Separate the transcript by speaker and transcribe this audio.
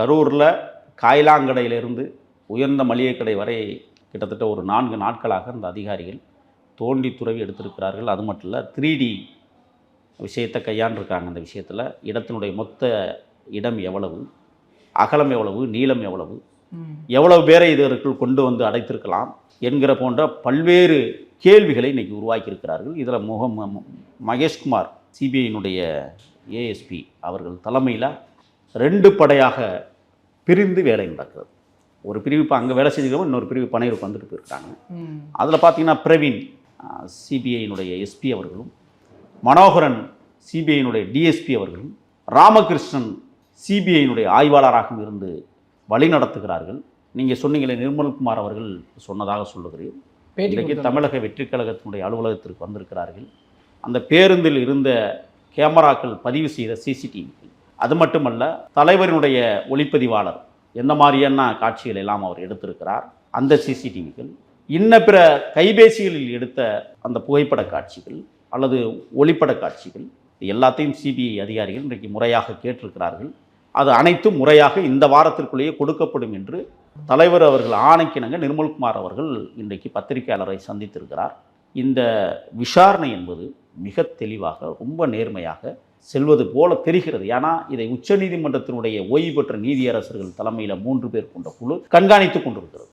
Speaker 1: கரூரில் காயிலாங்கடையிலிருந்து உயர்ந்த மளிகை கடை வரை கிட்டத்தட்ட ஒரு நான்கு நாட்களாக இந்த அதிகாரிகள் தோண்டி துறவி எடுத்திருக்கிறார்கள். அது மட்டும் இல்லை த்ரீ டி விஷயத்தை கையாண்டிருக்காங்க அந்த விஷயத்தில். இடத்தினுடைய மொத்த இடம் எவ்வளவு அகலம் எவ்வளவு நீளம் எவ்வளவு எவ்வளவு பேரை இதற்குள் கொண்டு வந்து அடைத்திருக்கலாம் என்கிற போன்ற பல்வேறு கேள்விகளை இன்னைக்கு உருவாக்கியிருக்கிறார்கள். இதில் முக ம- ம- மகேஷ்குமார் சிபிஐயினுடைய ஏஎஸ்பி அவர்கள் தலைமையில் ரெண்டு படையாக பிரிந்து வேலை நடக்கிறது. ஒரு பிரிவு இப்போ அங்கே வேலை செஞ்சுக்கிறவங்க இன்னொரு பிரிவு பனையூருக்கு வந்துட்டு போயிருக்காங்க. அதில் பார்த்தீங்கன்னா பிரவீன் சிபிஐயினுடைய எஸ்பி அவர்களும் மனோகரன் சிபிஐயினுடைய டிஎஸ்பி அவர்களும் ராமகிருஷ்ணன் சிபிஐயினுடைய ஆய்வாளராகவும் இருந்து வழி நடத்துகிறார்கள். நீங்கள் சொன்னீங்களே நிர்மல்குமார் அவர்கள் சொன்னதாக சொல்லுகிறேன். இன்றைக்கு. தமிழக வெற்றிக் கழகத்தினுடைய அலுவலகத்திற்கு வந்திருக்கிறார்கள். அந்த பேருந்தில் இருந்த கேமராக்கள் பதிவு செய்த சிசிடிவி. அது மட்டுமல்ல தலைவரினுடைய ஒளிப்பதிவாளர் எந்த மாதிரியான காட்சிகள் எல்லாம் அவர் எடுத்திருக்கிறார்? அந்த சிசிடிவிகள் இன்ன பிற கைபேசிகளில் எடுத்த அந்த புகைப்பட காட்சிகள் அல்லது ஒளிப்பட காட்சிகள் எல்லாத்தையும் சிபிஐ அதிகாரிகள் இன்றைக்கு முறையாக கேட்டிருக்கிறார்கள். அது அனைத்தும் முறையாக இந்த வாரத்திற்குள்ளேயே கொடுக்கப்படும் என்று தலைவர் அவர்கள் ஆணைக்கிணங்க நிர்மல்குமார் அவர்கள் இன்றைக்கு பத்திரிகையாளரை சந்தித்திருக்கிறார். இந்த விசாரணை என்பது மிக தெளிவாக ரொம்ப நேர்மையாக செல்வது போல தெரிகிறது. ஏன்னா இதை உச்சநீதிமன்றத்தினுடைய ஓய்வு பெற்ற நீதியரசர்கள் தலைமையில் மூன்று பேர் கொண்ட குழு கண்காணித்துக் கொண்டிருக்கிறது.